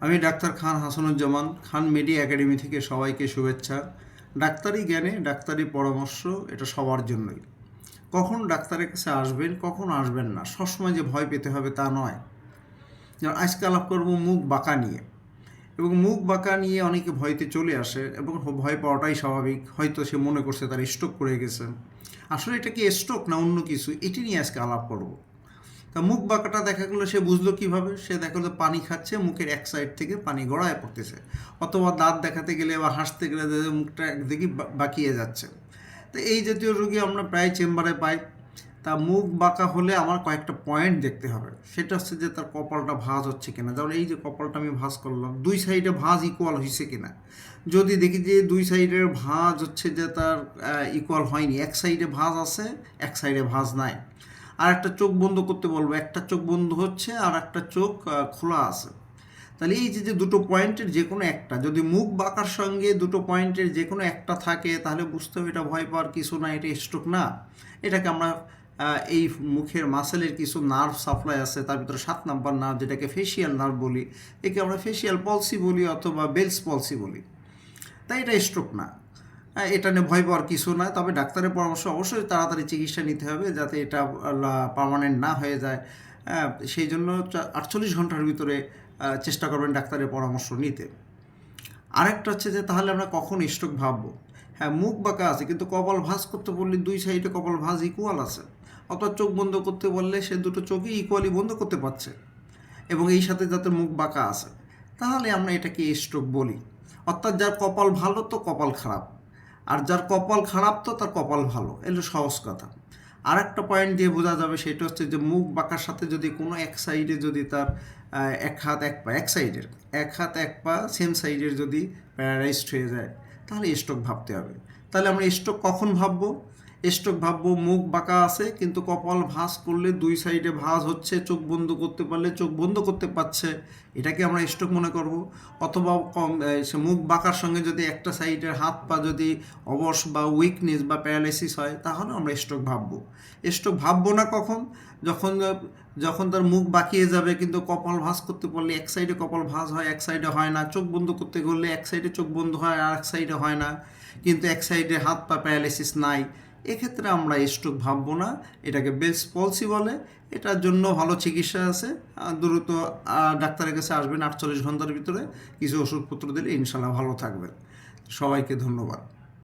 আমি doctor Khan Hasanuzzaman, Khan media academy থেকে সবাইকে শুভেচ্ছা। ডাক্তারি জ্ঞানে ডাক্তারি পরামর্শ এটা সবার জন্যই। কখন ডাক্তারের কাছে আসবেন, কখন আসবেন না, সবসময় যে ভয় পেতে হবে তা নয়। যেমন, আজকে আলাপ করব মুখ বাঁকা নিয়ে। এবং মুখ বাঁকা নিয়ে অনেকে ভয়তে চলে আসে এবং ভয় পাওয়াটাই স্বাভাবিক। হয়তো সে মনে করছে তার স্ট্রোক করে গেছে। আসলে এটা কি স্ট্রোক না অন্য কিছু? এটি নিয়ে আজকে আলাপ করব। তা মুখ বাঁকাটা দেখা গেলো সে বুঝলো কীভাবে? সে দেখা গেলো পানি খাচ্ছে, মুখের এক সাইড থেকে পানি গড়ায় পড়তেছে। অথবা দাঁত দেখাতে গেলে বা হাসতে গেলে মুখটা একদিকে বাঁকিয়ে যাচ্ছে। তো এই জাতীয় রোগী আমরা প্রায় চেম্বারে পাই। তা মুখ বাঁকা হলে আমার কয়েকটা পয়েন্ট দেখতে হবে। সেটা হচ্ছে যে তার কপালটা ভাঁজ হচ্ছে কিনা। যেমন এই যে কপালটা আমি ভাঁজ করলাম, দুই সাইডে ভাঁজ ইকুয়াল হয়েছে কিনা? যদি দেখি যে দুই সাইডের ভাঁজ হচ্ছে যে তার ইকুয়াল হয়নি, এক সাইডে ভাঁজ আছে, এক সাইডে ভাঁজ নাই। আর একটা চোখ বন্ধ করতে বলব। একটা চোখ বন্ধ হচ্ছে আর একটা চোখ খোলা আছে। তাহলে এই যে যে দুটো পয়েন্টের যে কোনো একটা, যদি মুখ বাঁকার সঙ্গে দুটো পয়েন্টের যে কোনো একটা থাকে, তাহলে বুঝতে হবে এটা ভয় পাওয়ার কিছু না, এটা স্ট্রোক না। এটাকে আমরা এই মুখের মাসেলের কিছু নার্ভ সাপ্লাই আছে, তার ভিতরে সাত নাম্বার নার্ভ যেটাকে ফেসিয়াল নার্ভ বলি, একে আমরা ফেসিয়াল পলসি বলি অথবা বেলস পলসি বলি। তাই এটা স্ট্রোক না। এটা নিয়ে ভয় পাওয়ার কিছু না তবে ডাক্তারের পরামর্শ অবশ্যই তাড়াতাড়ি চিকিৎসা নিতে হবে যাতে এটা পার্মানেন্ট না হয়ে যায়। সেই জন্য আটচল্লিশ ঘণ্টার ভিতরে চেষ্টা করবেন ডাক্তারের পরামর্শ নিতে। আরেকটা হচ্ছে যে, তাহলে আমরা কখন স্ট্রোক ভাববো? হ্যাঁ মুখ বাঁকা আছে, কিন্তু কপাল ভাঁজ করতে বললে দুই সাইডে কপাল ভাঁজ ইকুয়াল আছে। অথবা চোখ বন্ধ করতে বললে সে দুটো চোখই ইকুয়ালি বন্ধ করতে পারছে। এবং এই সাথে যাতে মুখ বাঁকা আছে। তাহলে আমরা এটাকে স্ট্রোক বলি। অর্থাৎ যার কপাল ভালো, তো কপাল খারাপ। আর যার কপাল খারাপ তো তার কপাল ভালো এগুলো সহজ কথা। আর একটা পয়েন্ট দিয়ে বোঝা যাবে সেটা হচ্ছে যে মুখ বাঁকার সাথে যদি কোনো এক সাইডে যদি তার এক হাত এক পা, এক সাইডের এক হাত এক পা সেম সাইডের যদি প্যারালাইজড হয়ে যায়, তাহলে স্ট্রোক ভাবতে হবে। তাহলে আমরা স্ট্রোক কখন ভাববো? স্ট্রোক ভাববো মুখ বাঁকা আছে, কিন্তু কপাল ভাঁজ করলে দুই সাইডে ভাঁজ হচ্ছে, চোখ বন্ধ করতে পারলে চোখ বন্ধ করতে পারছে, এটাকে আমরা স্ট্রোক মনে করব। অথবা কম সে মুখ বাঁকার সঙ্গে যদি একটা সাইডের হাত পা যদি অবশ বা উইকনেস বা প্যারালাইসিস হয়, তাহলে আমরা স্ট্রোক ভাববো। স্ট্রোক ভাববো না কখন? যখন যখন তার মুখ বাঁকিয়ে যাবে, কিন্তু কপাল ভাঁজ করতে পারলে এক সাইডে কপাল ভাঁজ হয়, এক সাইডে হয় না। চোখ বন্ধ করতে গেলে এক সাইডে চোখ বন্ধ হয় আর এক সাইডে হয় না। কিন্তু এক সাইডে হাত পা প্যারালাইসিস নাই। এক্ষেত্রে আমরা স্ট্রোক ভাববো না। এটাকে বেস পলসি বলে। এটার জন্য ভালো চিকিৎসা আছে। দ্রুত ডাক্তারের কাছে আসবেন আটচল্লিশ ঘণ্টার ভিতরে। কিছু ওষুধপত্র দিলে ইনশাল্লাহ ভালো থাকবেন। সবাইকে ধন্যবাদ।